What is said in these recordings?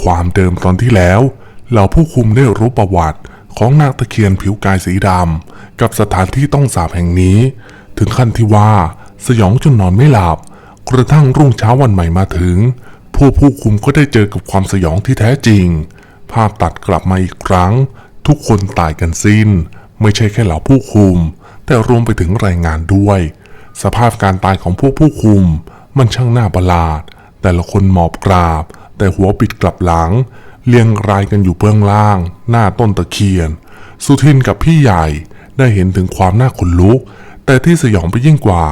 ความเดิมตอนที่แล้ว เหล่าผู้คุมได้รู้ประวัติของนางตะเคียนผิวกายสีดำกับสถานที่ต้องสาปแห่งนี้ ถึงขั้นที่ว่าสยองจนนอนไม่หลับ กระทั่งรุ่งเช้าวันใหม่มาถึง ผู้ผู้คุมก็ได้เจอกับความสยองที่แท้จริง ภาพตัดกลับมาอีกครั้ง ทุกคนตายกันสิ้น ไม่ใช่แค่เหล่าผู้คุม แต่รวมไปถึงแรงงานด้วย สภาพการตายของพวกผู้คุม มันช่างน่าประหลาด แต่ละคนหมอบกราบ แต่หัวปิดกลับหลัง เรียงรายกันอยู่เบื้องล่าง หน้าต้นตะเคียน สุทินกับพี่ใหญ่ได้เห็นถึงความน่าขนลุก แต่ที่สยองไปยิ่งกว่า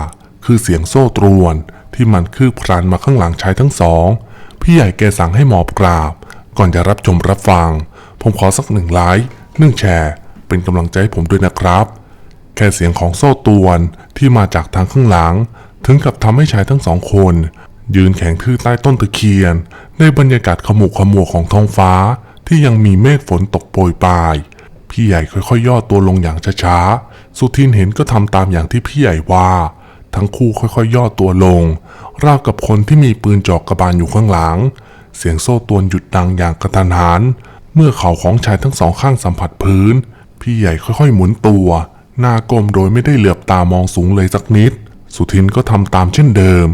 คือเสียงโซ่ตรวน ที่มันคืบคลานมาข้างหลังชายทั้งสอง พี่ใหญ่แกสั่งให้หมอบกราบ ก่อนจะรับชมรับฟัง ผมขอสักหนึ่งไลค์หนึ่งแชร์เป็นกำลังใจให้ผมด้วยนะครับ แค่เสียงของโซ่ตรวนที่มาจากทางข้างหลัง ถึงกับทำให้ชายทั้งสองคน ยืนแข็งทื่อใต้ต้นตะเคียน ในบรรยากาศขมุกขมัวของท้องฟ้าที่ยังมีเมฆฝนตกโปรยปลาย พี่ใหญ่ค่อยๆ ย่อตัวลงอย่างช้าๆ สุทินเห็นก็ทำตามอย่างที่พี่ใหญ่ว่า ทั้งคู่ค่อยๆ ย่อตัวลง ราวกับคนที่มีปืนจอกระบาลอยู่ข้างหลัง เสียงโซ่ตวนหยุดดังอย่างกระทันหัน เมื่อเข่าของชายทั้งสองข้างสัมผัสพื้น พี่ใหญ่ค่อยๆ หมุนตัว หน้าก้มโดยไม่ได้เหลือบตามองสูงเลยสักนิด สุทินก็ทำตามเช่นเดิม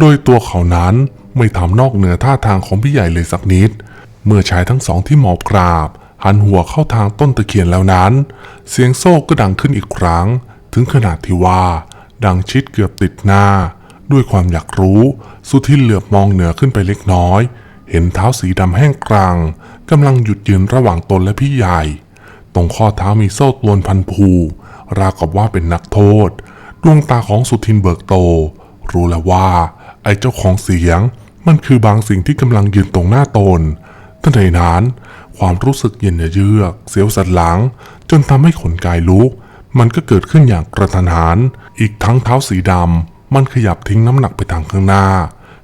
โดยตัวเขานั้นไม่ทำนอกเหนือท่าทางของพี่ใหญ่เลยสักนิด เมื่อชายทั้งสองที่หมอบกราบ หันหัวเข้าทางต้นตะเคียนแล้วนั้น เสียงโซ่ก็ดังขึ้นอีกครั้ง ถึงขนาดที่ว่า ดังชิดเกือบติดหน้า ด้วยความอยากรู้ สุทินเหลือบมองเหนือขึ้นไปเล็กน้อย เห็นเท้าสีดำแห้งกรังกำลังหยุดยืนระหว่างตนและพี่ใหญ่ ตรงข้อเท้ามีโซ่ตวนพันผูราวกับว่าเป็นนักโทษ ดวงตาของสุทินเบิกโต รู้แล้วว่า ไอ้เจ้าของเสียง มันคือบางสิ่งที่กำลังยืนตรงหน้าตนทันใดนั้นความรู้สึกเย็นเยือก เสียวสันหลัง จนทำให้ขนกายลุก มันก็เกิดขึ้นอย่างกระทันหัน อีกทั้งเท้าสีดำ มันขยับทิ้งน้ำหนักไปทางข้างหน้า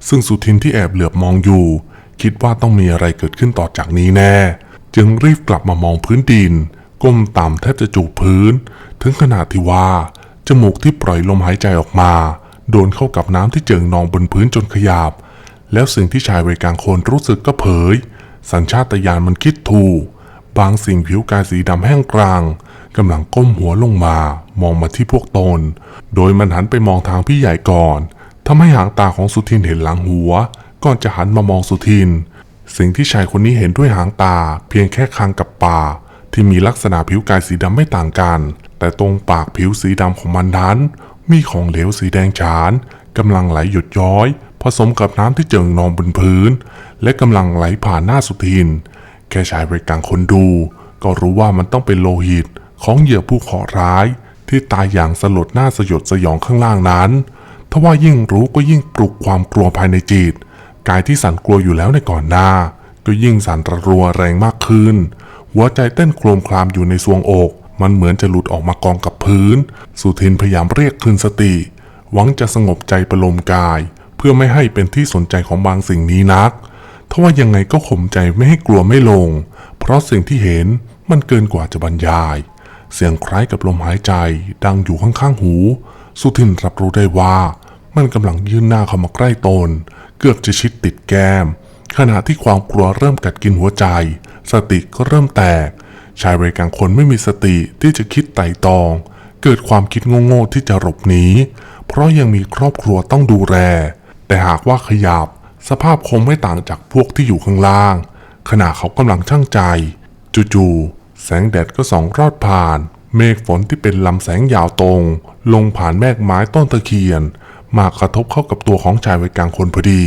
ซึ่งสุทินที่แอบเหลือบมองอยู่ คิดว่าต้องมีอะไรเกิดขึ้นต่อจากนี้แน่ จึงรีบกลับมามองพื้นดิน ก้มต่ำแทบจะจูบพื้น ถึงขนาดที่ว่า จมูกที่ปล่อยลมหายใจออกมา โดนเข้ากับน้ำที่เจิ่งนองบนพื้นจนขยับแล้วสิ่งที่ชายวัยกลางคนรู้สึกก็เผย สัญชาตญาณมันคิดถูก บางสิ่งผิวกายสีดำแห้งกรางกำลังก้มหัวลงมา มองมาที่พวกตน โดยมันหันไปมองทางพี่ใหญ่ก่อนทำให้หางตาของสุทินเห็นหลังหัว ก่อนจะหันมามองสุทิน สิ่งที่ชายคนนี้เห็นด้วยหางตา เพียงแค่คางกับปากที่มีลักษณะผิวกายสีดำไม่ต่างกัน แต่ตรงปากผิวสีดำของมันนั้น มีของเหลวสีแดงฉานกำลังไหลหยดย้อย ผสมกับน้ำที่เจิ่งนองบนพื้น และกำลังไหลผ่านหน้าสุทิน แค่ชายบริการคนดู ก็รู้ว่ามันต้องเป็นโลหิตของเหยื่อผู้เคราะห์ร้าย ที่ตายอย่างสลดหน้าสยดสยองข้างล่างนั้นทว่ายิ่งรู้ก็ยิ่งปลุกความกลัวภายในจิต กายที่สั่นกลัวอยู่แล้วในก่อนหน้า ก็ยิ่งสั่นระรัวแรงมากขึ้น หัวใจเต้นโครมครามอยู่ในซวงอก มันเหมือนจะหลุดออกมากองกับพื้น สุทินพยายามเรียกคืนสติ หวังจะสงบใจประโลมกาย เพื่อไม่ให้เป็นที่สนใจของบางสิ่งนี้นักทว่ายังไงก็ข่มใจไม่ให้กลัวไม่ลง เพราะสิ่งที่เห็นมันเกินกว่าจะบรรยาย เสียงคล้ายกับลมหายใจดังอยู่ข้างๆหู สุทินรับรู้ได้ว่ามันกำลังยื่นหน้าเข้ามาใกล้ตน เกือบจะชิดติดแก้ม ขณะที่ความกลัวเริ่มกัดกินหัวใจ สติก็เริ่มแตก ชายวัยกลางคนไม่มีสติที่จะคิดไต่ตอง เกิดความคิดโง่ๆที่จะหลบหนีเพราะยังมีครอบครัวต้องดูแล แต่หากว่าขยับ สภาพคงไม่ต่างจากพวกที่อยู่ข้างล่าง ขณะเขากำลังช่างใจ จู่ๆแสงแดดก็ส่องรอดผ่าน เมฆฝนที่เป็นลำแสงยาวตรง ลงผ่านแมกไม้ต้นตะเคียน มากระทบเข้ากับตัวของชายวัยกลางคนพอดี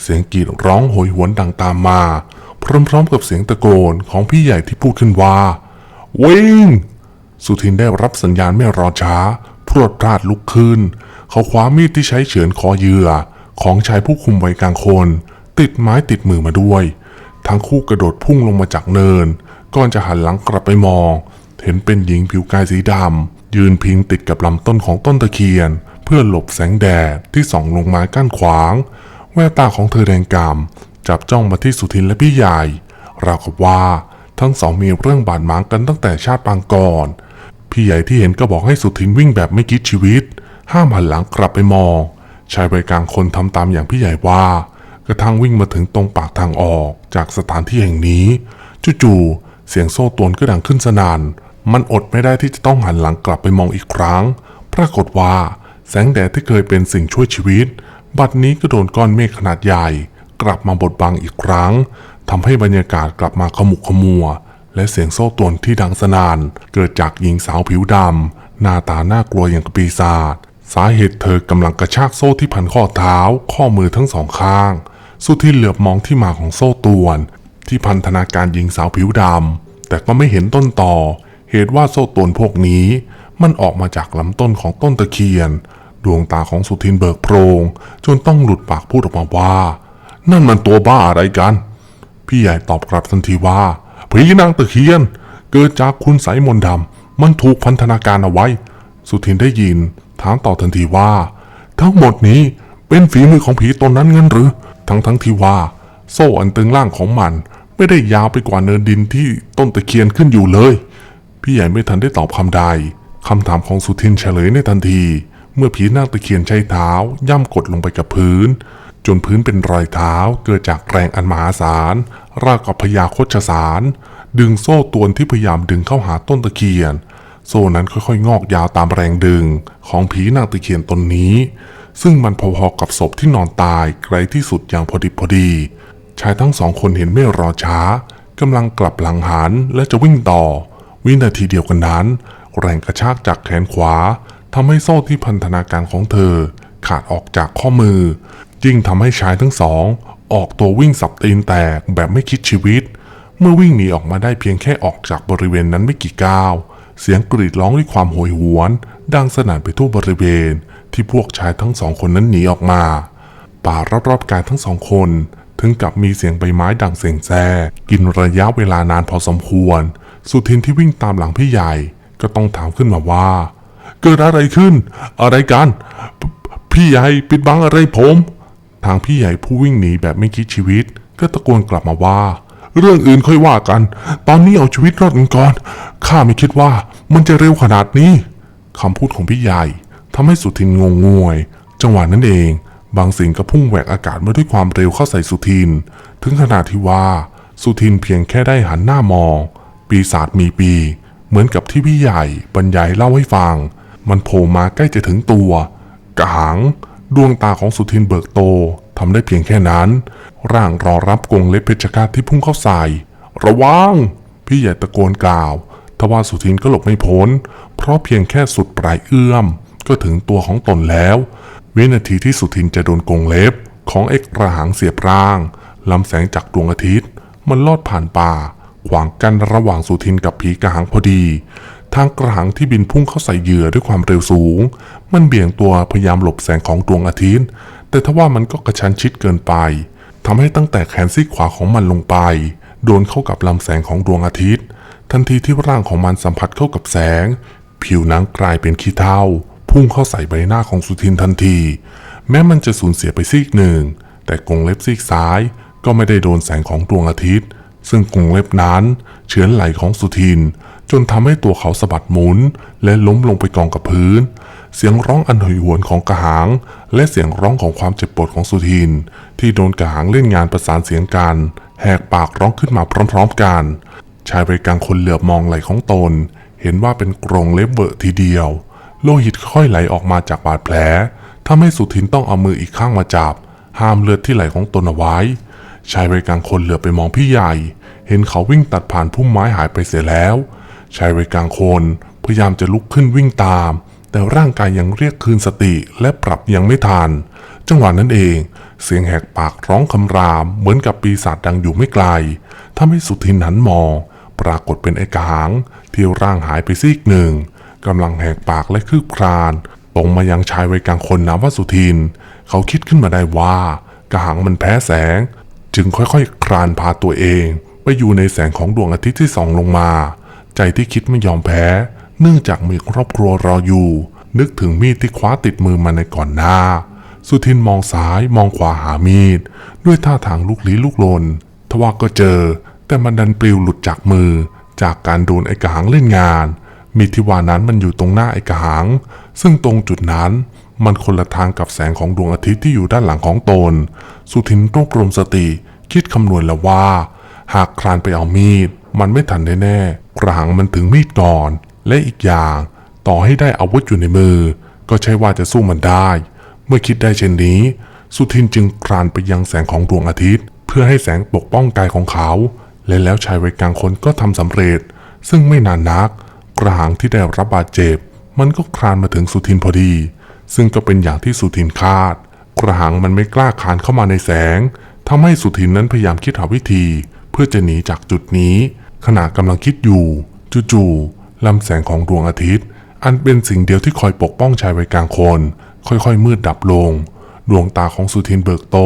เสียงกรีดร้องโหยหวนดังตามมา พร้อมๆกับเสียงตะโกนของพี่ใหญ่ที่พูดขึ้นว่า วิ่ง สุทินได้รับสัญญาณไม่รอช้า พรวดพลาดลุกขึ้น เขาคว้ามีดที่ใช้เฉือนคอเหยื่อ ของชายผู้คุมวัยกลางคน ติดไม้ติดมือมาด้วย ทั้งคู่กระโดดพุ่งลงมาจากเนิน ก่อนจะหันหลังกลับไปมอง เห็นเป็นหญิงผิวกายสีดำยืนพิงติดกับลำต้นของต้นตะเคียน เพื่อหลบแสงแดดที่ส่องลงมากั้นขวาง แววตาของเธอแดงกำ จับจ้องมาที่สุทินและพี่ใหญ่ราวกับว่าทั้งสองมีเรื่องบาดหมางกันตั้งแต่ชาติปางก่อน พี่ใหญ่ที่เห็นก็บอกให้สุทินวิ่งแบบไม่คิดชีวิต ห้ามหันหลังกลับไปมอง ชายวัยกลางคนทำตามอย่างพี่ใหญ่ว่ากระทั่งวิ่งมาถึงตรงปากทางออกจากสถานที่แห่งนี้จู่ๆเสียงโซ่ตรวนก็ดังขึ้นสนาน มันอดไม่ได้ที่จะต้องหันหลังกลับไปมองอีกครั้ง ปรากฏว่าแสงแดดที่เคยเป็นสิ่งช่วยชีวิต บัดนี้ก็โดนก้อนเมฆขนาดใหญ่ กลับมาบดบังอีกครั้งทำให้บรรยากาศกลับมาขมุกขมัว และเสียงโซ่ตรวนที่ดังสนาน เกิดจากหญิงสาวผิวดำหน้าตาน่ากลัวอย่างกับปีศาจสาเหตุเธอกำลังกระชากโซ่ที่พันข้อเท้า ข้อมือทั้งสองข้าง สุทินเหลือบมองที่มาของโซ่ตรวน ที่พันธนาการหญิงสาวผิวดำแต่ก็ไม่เห็นต้นต่อ เหตุว่าโซ่ตรวนพวกนี้ มันออกมาจากลำต้นของต้นตะเคียน ดวงตาของสุทินเบิกโพรงจนต้องหลุดปากพูดออกมาว่า นั่นมันตัวบ้าอะไรกัน พี่ใหญ่ตอบกลับทันทีว่าผีนางตะเคียน เกิดจากคุณไสยมนต์ดำมันถูกพันธนาการเอาไว้ สุทินได้ยิน ถามต่อทันทีว่า ทั้งหมดนี้เป็นฝีมือของผีตนนั้นงั้นหรือ ทั้งทั้งที่ว่า โซ่อันตึงล่างของมัน ไม่ได้ยาวไปกว่าเนินดินที่ต้นตะเคียนขึ้นอยู่เลย พี่ใหญ่ไม่ทันได้ตอบคำใดคำถามของสุทินเฉลยในทันที เมื่อผีนางตะเคียนใช้เท้า ย่ำกดลงไปกับพื้น จนพื้นเป็นรอยเท้าเกิดจากแรงอันมหาศาลราวกับพญาโคชสาร ดึงโซ่ตรวนที่พยายามดึงเข้าหาต้นตะเคียน โซ่นั้นค่อยๆ งอกยาวตามแรงดึงของผีนางตะเคียนตนนี้ ซึ่งมันพอๆกับศพที่นอนตายไกลที่สุดอย่างพอดิบพอดีชายทั้งสองคนเห็นไม่รอช้ากำลังกลับหลังหันและจะวิ่งต่อ วินาทีเดียวกันนั้น แรงกระชากจากแขนขวาทำให้โซ่ที่พันธนาการของเธอขาดออกจากข้อมือ ยิ่งทำให้ชายทั้งสอง ออกตัววิ่งสับตีนแตกแบบไม่คิดชีวิต เมื่อวิ่งหนีออกมาได้เพียงแค่ออกจากบริเวณนั้นไม่กี่ก้าว เสียงกรีดร้องด้วยความโหยหวน ดังสนั่นไปทั่วบริเวณ ที่พวกชายทั้งสองคนนั้นหนีออกมา ป่ารอบๆกายทั้งสองคน ถึงกับมีเสียงใบไม้ดังเสียงแซ่กินระยะเวลานานพอสมควร สุทินที่วิ่งตามหลังพี่ใหญ่ ก็ต้องถามขึ้นมาว่า เกิดอะไรขึ้น อะไรกันพพี่ใหญ่ปิดบังอะไรผม ทางพี่ใหญ่ผู้วิ่งหนีแบบไม่คิดชีวิต ก็ตะโกนกลับมาว่า เรื่องอื่นค่อยว่ากัน ตอนนี้เอาชีวิตรอดกันก่อนข้าไม่คิดว่ามันจะเร็วขนาดนี้คำพูดของพี่ใหญ่ทำให้สุทินงงงวย จังหวะนั้นเอง บางสิ่งก็พุ่งแหวกอากาศมาด้วยความเร็วเข้าใส่สุทิน ถึงขนาดที่ว่า สุทินเพียงแค่ได้หันหน้ามอง ปีศาจมีปี เหมือนกับที่พี่ใหญ่บรรยายเล่าให้ฟัง มันโผล่มาใกล้จะถึงตัวกระหัง ดวงตาของสุทินเบิกโตทำได้เพียงแค่นั้น ร่างรอรับกงเล็บเพชฌฆาตที่พุ่งเข้าใส่ ระวัง พี่ใหญ่ตะโกนกล่าวทว่าสุทินก็หลบไม่พ้น เพราะเพียงแค่สุดปลายเอื้อม ก็ถึงตัวของตนแล้ว วินาทีที่สุทินจะโดนกงเล็บ ของเอกกระหังเสียบร่างลำแสงจากดวงอาทิตย์ มันลอดผ่านป่า ขวางกันระหว่างสุทินกับผีกระหังพอดี ทางกระหังที่บินพุ่งเข้าใส่เหยื่อด้วยความเร็วสูง มันเบี่ยงตัวพยายามหลบแสงของดวงอาทิตย์ แต่ทว่ามันก็กระชั้นชิดเกินไปทำให้ตั้งแต่แขนซีกขวาของมันลงไป โดนเข้ากับลำแสงของดวงอาทิตย์ ทันทีที่ร่างของมันสัมผัสเข้ากับแสง ผิวหนังกลายเป็นขี้เถ้าพุ่งเข้าใส่ใบหน้าของสุทินทันที แม้มันจะสูญเสียไปซีกหนึ่ง แต่กรงเล็บซีกซ้าย ก็ไม่ได้โดนแสงของดวงอาทิตย์ ซึ่งกรงเล็บนั้น เฉือนไหลของสุทิน จนทำให้ตัวเขาสะบัดหมุน และล้มลงไปกองกับพื้น เสียงร้องอันหอยหวนของกระหังและเสียงร้องของความเจ็บปวดของสุทิน ที่โดนกระหังเล่นงานประสานเสียงกัน แหกปากร้องขึ้นมาพร้อมๆกัน ชายบริการคนเหลือบมองไหลของตน เห็นว่าเป็นกรงเล็บเบอะทีเดียว โลหิตค่อยไหลออกมาจากบาดแผลทำให้สุทินต้องเอามืออีกข้างมาจับ ห้ามเลือดที่ไหลของตนเอาไว้ ชายบริการคนเหลือบไปมองพี่ใหญ่ เห็นเขาวิ่งตัดผ่านพุ่มไม้หายไปเสียแล้ว ชายบริการคน พยายามจะลุกขึ้นวิ่งตาม แต่ร่างกายยังเรียกคืนสติและปรับยังไม่ทัน จังหวะนั้นเอง เสียงแหกปากร้องคำราม เหมือนกับปีศาจดังอยู่ไม่ไกลทำให้สุทินหันมอง ปรากฏเป็นไอ้กระหังที่ร่างหายไปซีกหนึ่งกำลังแหกปากและคืบคลานตรงมายังชายวัยกลางคนนามว่าสุทิน เขาคิดขึ้นมาได้ว่ากระหังมันแพ้แสง จึงค่อยๆ คลานพาตัวเอง ไปอยู่ในแสงของดวงอาทิตย์ที่ส่องลงมา ใจที่คิดไม่ยอมแพ้ เนื่องจากมีครอบครัวรออยู่ นึกถึงมีดที่คว้าติดมือมาในก่อนหน้า สุทินมองซ้ายมองขวาหามีด ด้วยท่าทางลุกลี้ลุกลน ทว่าก็เจอ แต่มันดันปลิวหลุดจากมือ จากการโดนไอ้กระหังเล่นงาน มีดที่ว่านั้นมันอยู่ตรงหน้าไอ้กระหังซึ่งตรงจุดนั้นมันคนละทางกับแสงของดวงอาทิตย์ที่อยู่ด้านหลังของตน สุทินรวบรวมสติ คิดคำนวณแล้วว่า หากคลานไปเอามีด มันไม่ทันแน่ กระหังมันถึงมีดก่อน และอีกอย่าง ต่อให้ได้อาวุธอยู่ในมือ ก็ใช่ว่าจะสู้มันได้ เมื่อคิดได้เช่นนี้ สุทินจึงคลานไปยังแสงของดวงอาทิตย์ เพื่อให้แสงปกป้องกายของเขา และแล้วชายวัยกลางคนก็ทำสำเร็จ ซึ่งไม่นานนักกระหังที่ได้รับบาดเจ็บ มันก็คลานมาถึงสุทินพอดี ซึ่งก็เป็นอย่างที่สุทินคาด กระหังมันไม่กล้าคลานเข้ามาในแสงทำให้สุทินนั้นพยายามคิดหาวิธี เพื่อจะหนีจากจุดนี้ ขณะกำลังคิดอยู่ จู่ๆลำแสงของดวงอาทิตย์ อันเป็นสิ่งเดียวที่คอยปกป้องชายวัยกลางคน ค่อยๆ มืดดับลง ดวงตาของสุทินเบิกโต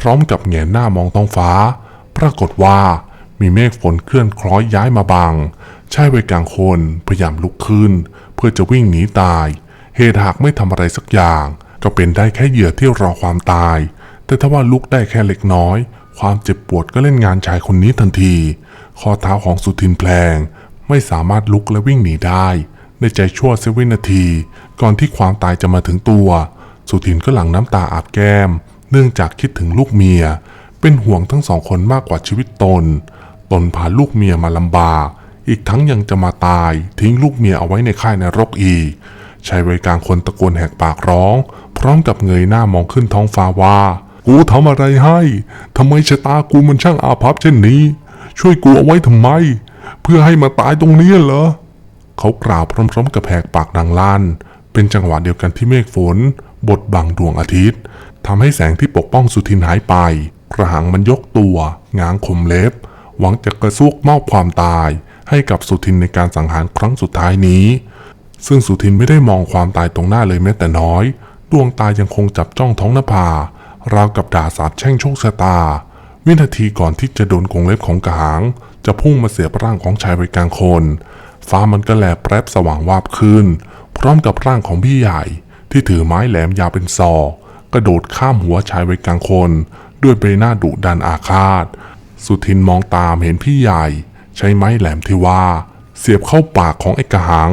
พร้อมๆ กับแงนหน้ามองท้องฟ้า ปรากฏว่ามีเมฆฝนเคลื่อนคล้อยย้ายมาบังชายวัยกลางคนพยายามลุกขึ้น เพื่อจะวิ่งหนีตาย เหตุหากไม่ทำอะไรสักอย่าง ก็เป็นได้แค่เหยื่อที่รอความตาย แต่ถ้าว่าลุกได้แค่เล็กน้อย ความเจ็บปวดก็เล่นงานชายคนนี้ทันที ข้อเท้าของสุทินแพลง ไม่สามารถลุกและวิ่งหนีได้ ในใจชั่วเซเวินาที ก่อนที่ความตายจะมาถึงตัว สุทินก็หลั่งน้ำตาอาบแก้ม เนื่องจากคิดถึงลูกเมีย เป็นห่วงทั้งสองคนมากกว่าชีวิตตน ตนพาลูกเมียมาลำบาก อีกทั้งยังจะมาตาย ทิ้งลูกเมียเอาไว้ในค่ายนรกอีกชายวัยกลางคนตะโกนแหกปากร้อง พร้อมกับเงยหน้ามองขึ้นท้องฟ้าว่า กูทำอะไรให้ ทำไมชะตากูมันช่างอาภัพเช่นนี้ ช่วยกูเอาไว้ทำไม เพื่อให้มาตายตรงนี้เหรอ เขากล่าวพร้อมๆกับแหกปากดังลั่นเป็นจังหวะเดียวกันที่เมฆฝน บดบังดวงอาทิตย์ทำให้แสงที่ปกป้องสุทินหายไป กระหังมันยกตัวง้างคมเล็บ หวังจะกระซวกมอบความตาย ให้กับสุทินในการสังหารครั้งสุดท้ายนี้ ซึ่งสุทินไม่ได้มองความตายตรงหน้าเลยแม้แต่น้อย ดวงตายังคงจับจ้องท้องนภาราวกับด่าสาบแช่งโชคชะตา วินาทีก่อนที่จะโดนกงเล็บของกระหังจะพุ่งมาเสียบร่างของชายวัยกลางคน ฟ้ามันก็แลบแปรบสว่างวาบขึ้น พร้อมกับร่างของพี่ใหญ่ ที่ถือไม้แหลมยาวเป็นศอกกระโดดข้ามหัวชายวัยกลางคน ด้วยใบหน้าดุดันอาฆาต สุทินมองตามเห็นพี่ใหญ่ ใช้ไม้แหลมที่ว่า เสียบเข้าปากของไอ้กระหัง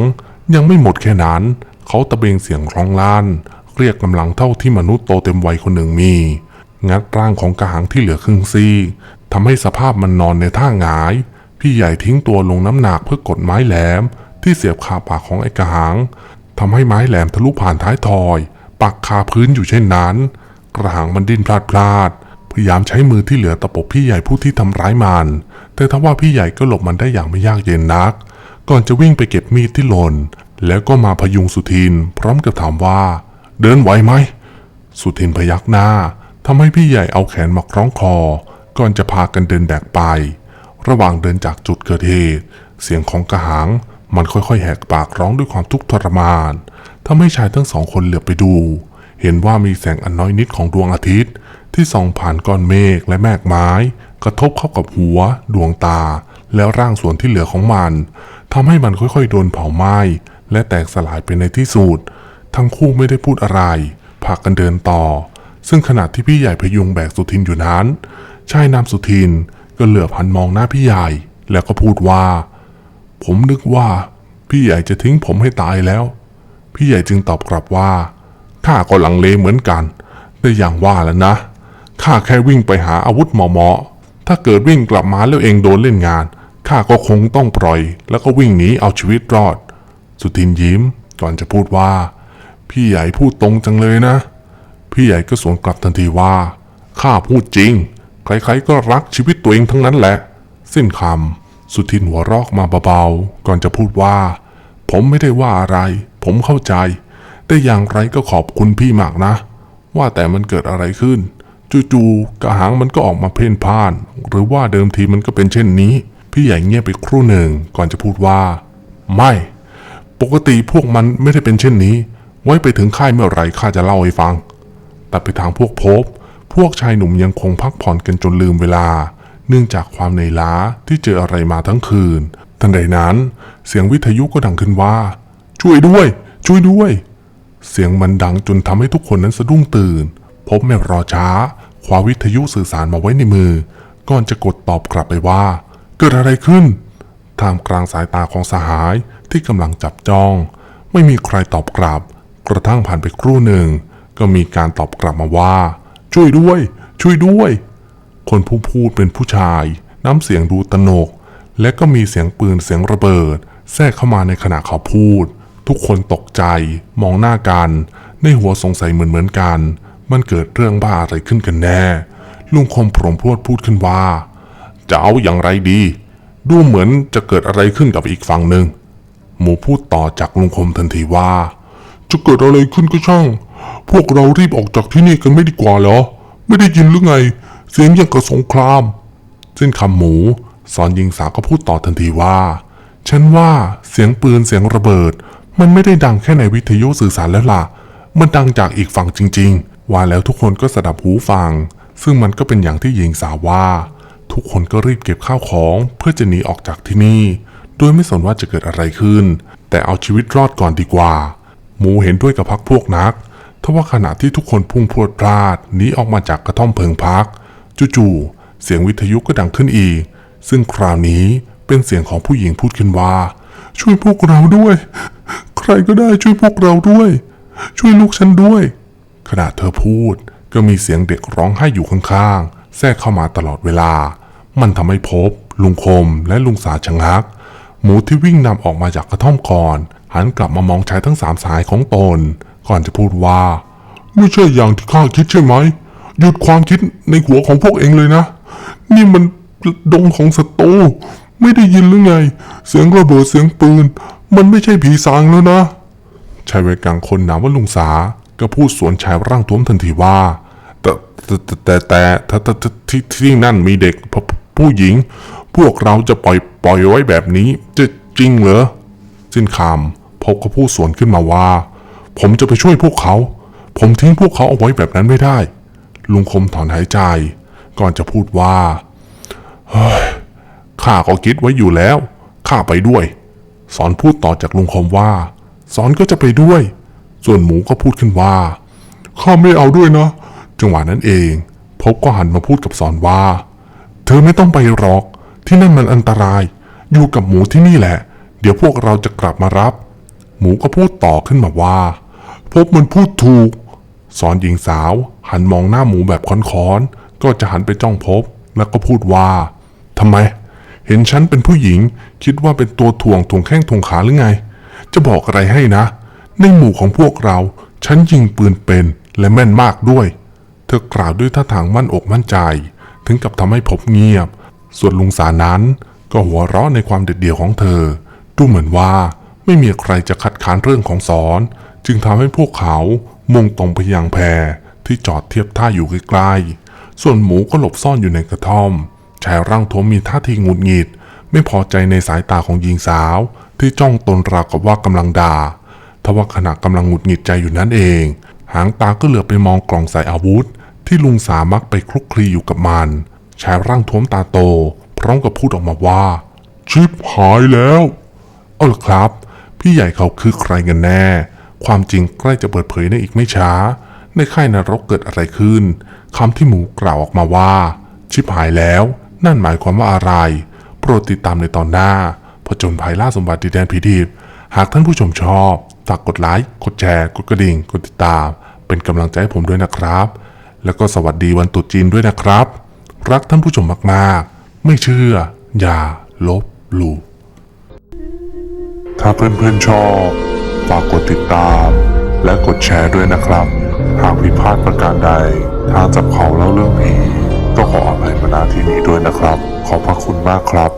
ยังไม่หมดแค่นั้น เขาตะเบงเสียงร้องลั่น เรียกกำลังเท่าที่มนุษย์โตเต็มวัยคนหนึ่งมี งัดร่างของกระหังที่เหลือครึ่งซีกทำให้สภาพมันนอนในท่าหงาย พี่ใหญ่ทิ้งตัวลงน้ำหนักเพื่อกดไม้แหลม ที่เสียบคาปากของไอ้กระหังทำให้ไม้แหลมทะลุผ่านท้ายทอย ปักคาพื้นอยู่เช่นนั้น กระหังมันดิ้นพลาดพลาดพยายามใช้มือที่เหลือตะปบพี่ใหญ่ผู้ที่ทำร้ายมัน แต่ทว่าพี่ใหญ่ก็หลบมันได้อย่างไม่ยากเย็นนัก ก่อนจะวิ่งไปเก็บมีดที่หล่น แล้วก็มาพยุงสุทิน พร้อมกับถามว่า เดินไหวไหม สุทินพยักหน้า ทำให้พี่ใหญ่เอาแขนมาคล้องคอ ก่อนจะพากันเดินแบกไป ระหว่างเดินจากจุดเกิดเหตุ เสียงของกระหังมันค่อยๆ แหกปากร้องด้วยความทุกข์ทรมานทำให้ชายทั้งสองคนเหลือบไปดู เห็นว่ามีแสงอันน้อยนิดของดวงอาทิตย์ ที่ส่องผ่านก้อนเมฆและแมกไม้ กระทบเข้ากับหัว ดวงตา แล้วร่างส่วนที่เหลือของมันทำให้มันค่อยๆ โดนเผาไหม้และแตกสลายไปในที่สุด ทั้งคู่ไม่ได้พูดอะไรพากันเดินต่อ ซึ่งขณะที่พี่ใหญ่พยุงแบกสุทินอยู่นั้น ชายนามสุทินก็เหลือบหันมองหน้าพี่ใหญ่ แล้วก็พูดว่า ผมนึกว่าพี่ใหญ่จะทิ้งผมให้ตายแล้ว พี่ใหญ่จึงตอบกลับว่าข้าก็หลังเลเหมือนกันแต่อย่างว่าแล้วนะข้าแค่วิ่งไปหาอาวุธเหมาะๆถ้าเกิดวิ่งกลับมาแล้วเองโดนเล่นงานข้าก็คงต้องปล่อย แล้วก็วิ่งหนีเอาชีวิตรอด สุทินยิ้มก่อนจะพูดว่า พี่ใหญ่พูดตรงจังเลยนะ พี่ใหญ่ก็สวนกลับทันทีว่าข้าพูดจริง ใครๆก็รักชีวิตตัวเองทั้งนั้นแหละ สิ้นคำสุทินหัวรอกมาเบาๆ ก่อนจะพูดว่า ผมไม่ได้ว่าอะไร ผมเข้าใจ แต่อย่างไรก็ขอบคุณพี่มากนะ ว่าแต่มันเกิดอะไรขึ้น จู่ๆกระหังมันก็ออกมาเพ่นพ่าน หรือว่าเดิมทีมันก็เป็นเช่นนี้ พี่ใหญ่เงียบไปครู่หนึ่งก่อนจะพูดว่า ไม่ ปกติพวกมันไม่ได้เป็นเช่นนี้ ไว้ไปถึงค่ายเมื่อไหร่ข้าจะเล่าให้ฟัง แตัดไปทางพวกพบ พวกชายหนุ่มยังคงพักผ่อนกันจนลืมเวลา เนื่องจากความเหนื่อยล้าที่เจออะไรมาทั้งคืน ทันใดนั้น เสียงวิทยุก็ดังขึ้นว่า ช่วยด้วย ช่วยด้วย เสียงมันดังจนทำให้ทุกคนนั้นสะดุ้งตื่น พบไม่รอช้าคว้าวิทยุสื่อสารมาไว้ในมือ ก่อนจะกดตอบกลับไปว่า เกิดอะไรขึ้นท่ามกลางสายตาของสหายที่กำลังจับจ้อง ไม่มีใครตอบกลับ กระทั่งผ่านไปครู่หนึ่ง ก็มีการตอบกลับมาว่า ช่วยด้วย ช่วยด้วย คนผู้พูดเป็นผู้ชาย น้ำเสียงดูตนก และก็มีเสียงปืนเสียงระเบิด แทรกเข้ามาในขณะเขาพูด ทุกคนตกใจ มองหน้ากัน ในหัวสงสัยเหมือนเหมือนกัน มันเกิดเรื่องบ้าอะไรขึ้นกันแน่ ลุงคมพรมพวดพูดขึ้นว่า จะเอาอย่างไรดี ดูเหมือนจะเกิดอะไรขึ้นกับอีกฝั่งหนึ่งหมูพูดต่อจากลุงคมทันทีว่า จะเกิดอะไรขึ้นก็ช่าง พวกเรารีบออกจากที่นี่กันไม่ดีกว่าเหรอ ไม่ได้ยินหรือไง เสียงอย่างกับสงครามสิ้นคำหมู สอนยิงสาวก็พูดต่อทันทีว่า ฉันว่าเสียงปืนเสียงระเบิด มันไม่ได้ดังแค่ในวิทยุสื่อสารแล้วล่ะ มันดังจากอีกฝั่งจริง ๆ ว่าแล้วทุกคนก็สดับหูฟัง ซึ่งมันก็เป็นอย่างที่หญิงสาวว่า ทุกคนก็รีบเก็บข้าวของเพื่อจะหนีออกจากที่นี่ โดยไม่สนว่าจะเกิดอะไรขึ้น แต่เอาชีวิตรอดก่อนดีกว่า หมูเห็นด้วยกับพักพวกนัก ทว่าขณะที่ทุกคนพุ่งพรวดพลาดหนีออกมาจากกระท่อมเพิงพัก จู่ๆเสียงวิทยุก็ดังขึ้นอีก ซึ่งคราวนี้เป็นเสียงของผู้หญิงพูดขึ้นว่า ช่วยพวกเราด้วย ใครก็ได้ช่วยพวกเราด้วย ช่วยลูกฉันด้วย ขณะเธอพูดก็มีเสียงเด็กร้องไห้อยู่ข้างๆ แทรกเข้ามาตลอดเวลา มันทำให้พบ ลุงคมและลุงสาชะงัก หมูที่วิ่งนำออกมาจากกระท่อมก่อน หันกลับมามองชายทั้งสามสายของตน ก่อนจะพูดว่า ไม่ใช่อย่างที่ข้าคิดใช่ไหม หยุดความคิดในหัวของพวกเองเลยนะ นี่มันดงของศัตรูไม่ได้ยินหรือไง เสียงระเบิดเสียงปืน มันไม่ใช่ผีสางแล้วนะชายวัยกลางคนนามว่าลุงสาก็พูดสวนชายร่างท้วมทันทีว่า แต่แต่แต่แต่ที่ที่นั่นมีเด็กผู้ผู้หญิง พวกเราจะปล่อยปล่อยไว้แบบนี้จะจริงเหรอสิ้นคำพบก็พูดสวนขึ้นมาว่า ผมจะไปช่วยพวกเขา ผมทิ้งพวกเขาเอาไว้แบบนั้นไม่ได้ ลุงคมถอนหายใจ ก่อนจะพูดว่าเฮ้ยข้าก็คิดไว้อยู่แล้ว ข้าไปด้วย สอนพูดต่อจากลุงคมว่า สอนก็จะไปด้วย ส่วนหมูก็พูดขึ้นว่า ข้าไม่เอาด้วยนะ จังหวะนั้นเอง พบก็หันมาพูดกับสอนว่า เธอไม่ต้องไปหรอก ที่นั่นมันอันตราย อยู่กับหมูที่นี่แหละ เดี๋ยวพวกเราจะกลับมารับ หมูก็พูดต่อขึ้นมาว่า พบมันพูดถูก สอนหญิงสาว หันมองหน้าหมูแบบค้อนๆ ก็จะหันไปจ้องพบ แล้วก็พูดว่าทำไม เห็นฉันเป็นผู้หญิง คิดว่าเป็นตัวถ่วงถ่วงแข้งถ่วงขาหรือไง จะบอกอะไรให้นะ ในหมู่ของพวกเรา ฉันยิงปืนเป็นและแม่นมากด้วย เธอกล่าวด้วยท่าทางมั่นอกมั่นใจ ถึงกับทำให้พบเงียบ ส่วนลุงสานั้นก็หัวเราะในความเด็ดเดี่ยวของเธอ ดูเหมือนว่าไม่มีใครจะคัดค้านเรื่องของสอน จึงทำให้พวกเขามุ่งตรงไปยังแพที่จอดเทียบท่าอยู่ใกล้ๆ ส่วนหมูก็หลบซ่อนอยู่ในกระท่อม ชายร่างท้วมมีท่าทีหงุดหงิด ไม่พอใจในสายตาของหญิงสาว ที่จ้องตนราวกับว่ากำลังด่าทว่าขณะกำลังหงุดหงิดใจอยู่นั่นเอง หางตาก็เหลือไปมองกล่องใส่อาวุธ ที่ลุงสามักไปคลุกคลีอยู่กับมัน ชายร่างท้วมตาโต พร้อมกับพูดออกมาว่า ชิปหายแล้ว เอาล่ะครับ พี่ใหญ่เขาคือใครกันแน่ ความจริงใกล้จะเปิดเผยในอีกไม่ช้า ในค่ายนรกเกิดอะไรขึ้นคำที่หมูกล่าวออกมาว่า ชิบหายแล้ว นั่นหมายความว่าอะไร โปรดติดตามในตอนหน้าผจญภัยล่าสมบัติดินแดนผีดิบหากท่านผู้ชมชอบฝากกดไลค์กดแชร์ กดกระดิ่ง กดติดตาม เป็นกำลังใจให้ผมด้วยนะครับ แล้วก็สวัสดีวันตรุษจีนด้วยนะครับ รักท่านผู้ชมมากๆ ไม่เชื่อ อย่าลบหลู่ถ้าเพื่อนๆชอบ ฝากกดติดตาม และกดแชร์ด้วยนะครับ หากผิดพลาดประการใด ทางจับเขาเล่าเรื่องผี ก็ขออภัยมาณที่นี้ด้วยนะครับ ขอบพระคุณมากครับ